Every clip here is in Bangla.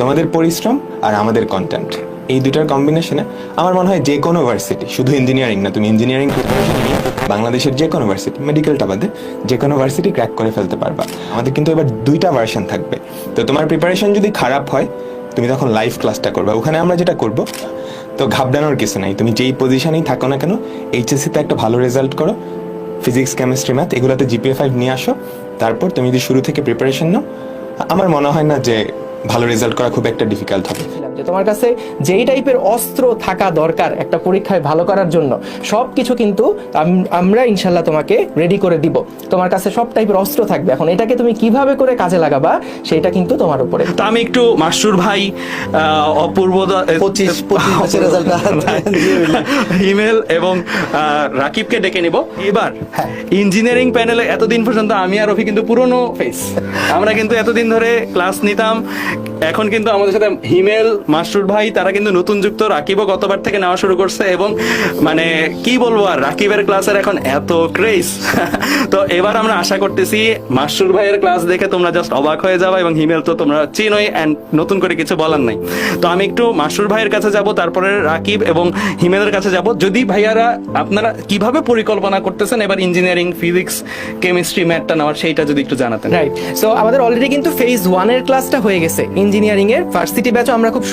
তোমাদের পরিশ্রম আর আমাদের কন্টেন্ট এই দুটার কম্বিনেশনে আমার মনে হয় যে কোনো ভার্সিটি শুধু ইঞ্জিনিয়ারিং না, তুমি ইঞ্জিনিয়ারিং প্রিপারেশন নিয়ে বাংলাদেশের যে কোনো ভার্সিটি মেডিকেলটা বাদে যে কোনো ভার্সিটি ক্র্যাক করে ফেলতে পারবা। আমাদের কিন্তু এবার দুইটা ভার্সন থাকবে। তো তোমার প্রিপারেশন যদি খারাপ হয়, তুমি তখন লাইভ ক্লাসটা করবে। ওখানে আমরা যেটা করব, তো ঘাবড়ানোর কিছু নাই। তুমি যেই পজিশনেই থাকো না কেন এইচএসসিতে একটা ভালো রেজাল্ট করো। ফিজিক্স কেমিস্ট্রি ম্যাথ এগুলোতে জিপিএ ফাইভ নিয়ে আসো। তারপর তুমি যদি শুরু থেকে প্রিপারেশন নাও, আমার মনে হয় না যে ভালো রেজাল্ট করা খুব একটা ডিফিকাল্ট হবে। যে তোমার কাছে যেই টাইপের অস্ত্র থাকা দরকার একটা পরীক্ষায় ভালো করার জন্য সব কিছু কিন্তু আমরা ইনশাল্লাহ তোমাকে রেডি করে দিব। তোমার কাছে সব টাইপের অস্ত্র থাকবে। এখন এটাকে তুমি কীভাবে করে কাজে লাগাবা সেটা কিন্তু তোমার উপরে তো আমি একটু মাসুর ভাই আহ, অপূর্ব পঁচিশ পঁচিশ হিমেল এবং আহ, রাকিবকে ডেকে নিব। এবার হ্যাঁ। ইঞ্জিনিয়ারিং প্যানেলে এতদিন পর্যন্ত আমি আর রফি কিন্তু পুরনো ফেস আমরা কিন্তু এতদিন ধরে ক্লাস নিতাম এখন কিন্তু আমাদের সাথে হিমেল মাসুর ভাই, তারা কিন্তু নতুন যুক্ত। রাকিবও গতবার থেকে নেওয়া শুরু করছে এবং মানে কি বলব আর, রাকিবের ক্লাসের এখন এত ক্রেজ তো এবার আমরা আশা করতেছি মাসুর ভাইয়ের ক্লাস দেখে তোমরা জাস্ট অবাক হয়ে যাবে এবং হিমেল তো তোমরা চিনোই অ্যান্ড নতুন করে কিছু বলার নাই। তো আমি একটু মাসুর ভাইয়ের কাছে যাব, তারপরে রাকিব এবং হিমেলের কাছে যাব। যদি ভাইয়ারা আপনারা কীভাবে পরিকল্পনা করতেছেন এবার ইঞ্জিনিয়ারিং ফিজিক্স কেমিস্ট্রি ম্যাথটা নেওয়ার, সেইটা যদি একটু জানাতেন। রাইট সো আমাদের অলরেডি কিন্তু ফেজ ওয়ানের ক্লাসটা হয়ে গেছে। ইঞ্জিনিয়ারিং এর ভার্সিটি ব্যাচও আমরা খুব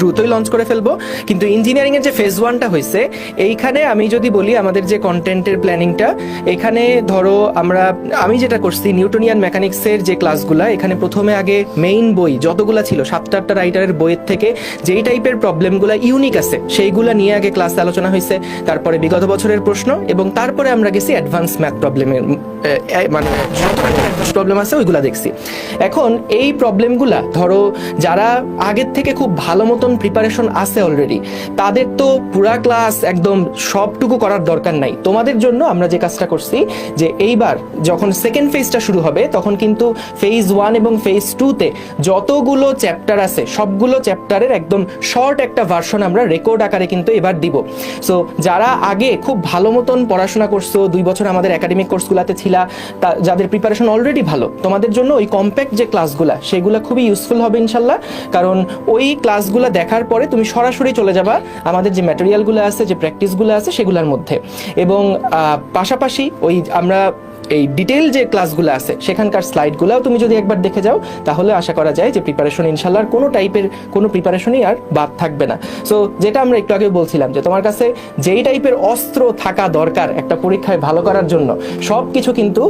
দ্রুতই লঞ্চ করে ফেলব। কিন্তু ইঞ্জিনিয়ারিং এর যে ফেজ ওয়ানটা হয়েছে, এইখানে আমি যদি বলি আমাদের যে কন্টেন্টের প্ল্যানিংটা এখানে ধরো আমরা, আমি যেটা করছি, নিউটনিয়ান মেকানিক্সের যে ক্লাসগুলা, এখানে প্রথমে আগে মেইন বই যতগুলা ছিল সাতটা আটটা রাইটারের বইয়ের থেকে যেই টাইপের প্রবলেমগুলো ইউনিক আছে, সেইগুলা নিয়ে আগে ক্লাসে আলোচনা হয়েছে, তারপরে বিগত বছরের প্রশ্ন এবং তারপরে আমরা গেছি অ্যাডভান্স ম্যাথ প্রবলেমের মানে প্রবলেম আছে ওইগুলা দেখছি। এখন এই প্রবলেমগুলা ধরো, যারা আগের থেকে খুব ভালো মতন প্রিপারেশন আছে অলরেডি তাদের তো পুরা ক্লাস একদম সবটুকু করার দরকার নাই। তোমাদের জন্য আমরা যে কাজটা করছি, যে এইবার যখন সেকেন্ড ফেজটা শুরু হবে, তখন কিন্তু ফেজ ওয়ান এবং ফেজ টুতে যতগুলো চ্যাপ্টার আছে, সবগুলো চ্যাপ্টারের একদম শর্ট একটা ভার্সন আমরা রেকর্ড আকারে কিন্তু এবার দিব। সো যারা আগে খুব ভালো মতন পড়াশোনা করছ, দুই বছর আমাদের একাডেমিক কোর্সগুলোতে ছিলা, তা- যাদের প্রিপারেশন অলরেডি ভালো, তোমাদের জন্য ওই কম্প্যাক্ট যে ক্লাসগুলো সেগুলো খুবই ইউজফুল হবে ইনশাল্লাহ। কারণ ওই ক্লাসগুলো দেখার পরে তুমি সরাসরি চলে যাবা আমাদের যে ম্যাটেরিয়ালগুলো আছে, যে প্র্যাকটিসগুলো আছে, সেগুলোর মধ্যে। এবং পাশাপাশি ওই আমরা এই ডিটেল যে ক্লাসগুলো আছে, সেখানকার স্লাইডগুলোও তুমি যদি একবার দেখে যাও, তাহলে আশা করা যায় যে প্রিপারেশন ইনশাল্লাহ কোনো টাইপের কোনো প্রিপারেশনই আর বাদ থাকবে না। সো যেটা আমরা একটু আগে বলছিলাম যে তোমার কাছে যেই টাইপের অস্ত্র থাকা দরকার একটা পরীক্ষায় ভালো করার জন্য সব কিছু কিন্তু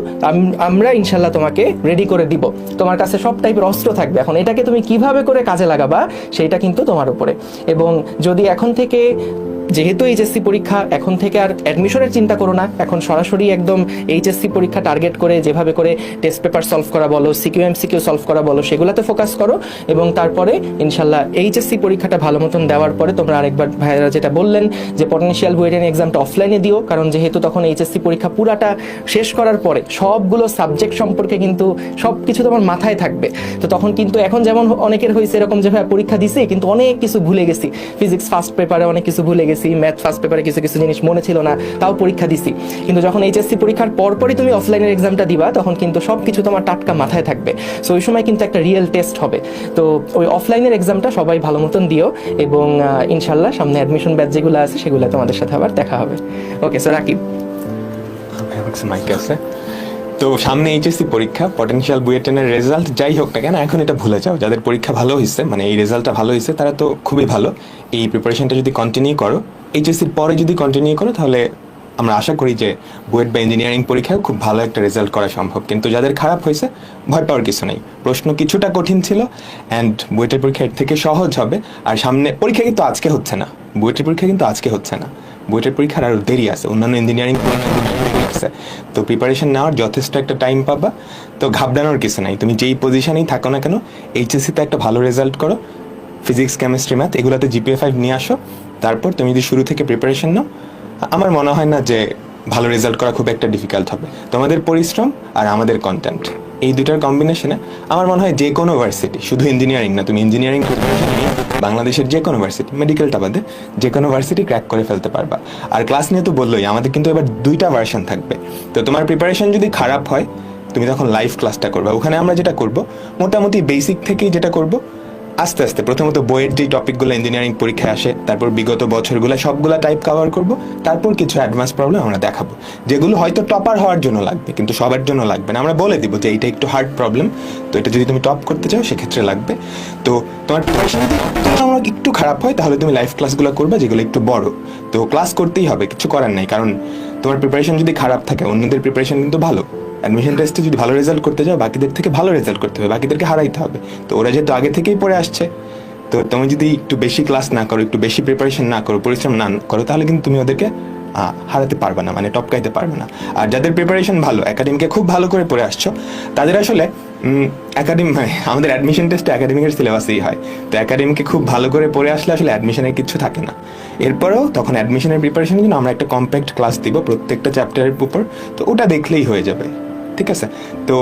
আমরা ইনশাল্লাহ তোমাকে রেডি করে দিব। তোমার কাছে সব টাইপের অস্ত্র থাকবে। এখন এটাকে তুমি কীভাবে করে কাজে লাগাবা সেইটা কিন্তু তোমার উপরে। এবং যদি এখন থেকে যেহেতু এইচএসসি পরীক্ষা, এখন থেকে আর অ্যাডমিশনের চিন্তা করো না। এখন সরাসরি একদম এইচএসসি পরীক্ষা টার্গেট করে যেভাবে করে টেস্ট পেপার সলভ করা বলো সিকিউ এমসিকিউ সলভ করা বলো, সেগুলোতে ফোকাস করো এবং তারপরে ইনশাল্লাহ এইচএসসি পরীক্ষাটা ভালো মতন দেওয়ার পরে তোমরা আরেকবার ভাইয়েরা যেটা বললেন যে পটেনশিয়াল ওয়েটেন এক্সামটা অফলাইনে দিও, কারণ যেহেতু তখন এইচএসসি পরীক্ষা পুরাটা শেষ করার পরে সবগুলো সাবজেক্ট সম্পর্কে কিন্তু সব কিছু তোমার মাথায় থাকবে। তো তখন কিন্তু এখন যেমন অনেকের হয়েছে এরকম যে ভাই পরীক্ষা দিছি, কিন্তু অনেক কিছু ভুলে গেছি। ফিজিক্স ফার্স্ট পেপারে অনেক কিছু ভুলে গেছি। ম্যাথ ফার্স্ট পেপারে কিছু কিছু জিনিস মনে ছিল না, তাও পরীক্ষা দিছি। কিন্তু যখন এইচএসসি পরীক্ষার পরপরই তুমি অফলাইনের এক্সামটা দিবা, তখন কিন্তু সব কিছু তোমার টাটকা মাথায় থাকবে। সো ওই সময় কিন্তু একটা রিয়েল টেস্ট হবে। তো, ওই অফলাইনের এক্সামটা সবাই ভালো মতন দিও এবং ইনশাল্লাহ সামনে অ্যাডমিশন ব্যাচ যেগুলো আছে সেগুলো তোমাদের সাথে আবার দেখা হবে। Okay sir Rakib. মাইক আছে। তো সামনে এইচএসসি পরীক্ষা পটেনশিয়াল বুয়েটেনের রেজাল্ট যাই হোক না কেন, এখন এটা ভুলে যাও। যাদের পরীক্ষা ভালো হয়েছে মানে এই রেজাল্টটা ভালো হয়েছে তারা তো খুবই ভালো। এই প্রিপারেশনটা যদি কন্টিনিউ করো এইচএসসির পরে যদি কন্টিনিউ করো, তাহলে আমরা আশা করি যে বুয়েট বা ইঞ্জিনিয়ারিং পরীক্ষায় খুব ভালো একটা রেজাল্ট করা সম্ভব। কিন্তু যাদের খারাপ হয়েছে, ভয় পাওয়ার কিছু নেই। প্রশ্ন কিছুটা কঠিন ছিল অ্যান্ড বুয়েটের পরীক্ষা এর থেকে সহজ হবে। আর সামনে পরীক্ষা কিন্তু আজকে হচ্ছে না। বুয়েটের পরীক্ষা কিন্তু আজকে হচ্ছে না। বুয়েটের পরীক্ষার আরও দেরি আছে। অন্যান্য ইঞ্জিনিয়ারিং তো প্রিপারেশন নেওয়ার যথেষ্ট একটা টাইম পাবা। তো ঘাবড়ানোর কিছু নাই। তুমি যেই পজিশনেই থাকো না কেন এইচএসসিতে একটা ভালো রেজাল্ট করো। ফিজিক্স কেমিস্ট্রি ম্যাথ এগুলোতে জিপিএ ফাইভ নিয়ে আসো। তারপর তুমি যদি শুরু থেকে প্রিপারেশন নাও আমার মনে হয় না যে ভালো রেজাল্ট করা খুব একটা ডিফিকাল্ট হবে। তোমাদের পরিশ্রম আর আমাদের কন্টেন্ট এই দুটার কম্বিনেশনে আমার মনে হয় যে কোনো ভার্সিটি শুধু ইঞ্জিনিয়ারিং না, তুমি ইঞ্জিনিয়ারিং প্রিপারেশন নিয়ে বাংলাদেশের যে কোনো ভার্সিটি মেডিকেলটা বাদে যে কোনো ভার্সিটি ক্র্যাক করে ফেলতে পারবা। আর ক্লাস নিয়ে তো বললোই, আমাদের কিন্তু এবার দুইটা ভার্সন থাকবে। তো তোমার প্রিপারেশন যদি খারাপ হয়, তুমি তখন লাইভ ক্লাসটা করবে। ওখানে আমরা যেটা করব, মোটামুটি বেসিক থেকেই যেটা করব আস্তে আস্তে, প্রথমত বইয়ের যে টপিকগুলো ইঞ্জিনিয়ারিং পরীক্ষায় আসে, তারপর বিগত বছরগুলো সবগুলো টাইপ কভার করব, তারপর কিছু অ্যাডভান্স প্রবলেম আমরা দেখাবো, যেগুলো হয়তো টপার হওয়ার জন্য লাগবে, কিন্তু সবার জন্য লাগবে না। আমরা বলে দিব যে এইটা একটু হার্ড প্রবলেম তো এটা যদি তুমি টপ করতে চাও, সেক্ষেত্রে লাগবে। তো তোমার প্রিপারেশন একটু খারাপ হয়, তাহলে তুমি লাইভ ক্লাসগুলো করবে, যেগুলো একটু বড়। তো ক্লাস করতেই হবে, কিছু করার নাই, কারণ তোমার প্রিপারেশন যদি খারাপ থাকে, অন্যদের প্রিপারেশন কিন্তু ভালো। অ্যাডমিশন টেস্টে যদি ভালো রেজাল্ট করতে যাও, বাকিদের থেকে ভালো রেজাল্ট করতে হবে, বাকিদেরকে হারাইতে হবে। তো ওরা যেহেতু আগে থেকেই পড়ে আসছে, তো তুমি যদি একটু বেশি ক্লাস না করো, একটু বেশি প্রিপারেশন না করো, পরিশ্রম না করো, তাহলে কিন্তু তুমি ওদেরকে হারাতে পারবে না মানে টপকাইতে পারবে না। আর যাদের প্রিপারেশন ভালো একাডেমিকে খুব ভালো করে পড়ে আসছো, তাদের আসলে একাডেমি মানে আমাদের অ্যাডমিশন টেস্টে একাডেমিকের সিলেবাসেই হয়। তো একাডেমিকে খুব ভালো করে পড়ে আসলে আসলে অ্যাডমিশনের কিছু থাকে না। এরপরেও তখন অ্যাডমিশনের প্রিপারেশনের জন্য আমরা একটা কম্প্যাক্ট ক্লাস দিব প্রত্যেকটা চ্যাপ্টারের উপর, তো ওটা দেখলেই হয়ে যাবে। ঠিক আছে? তো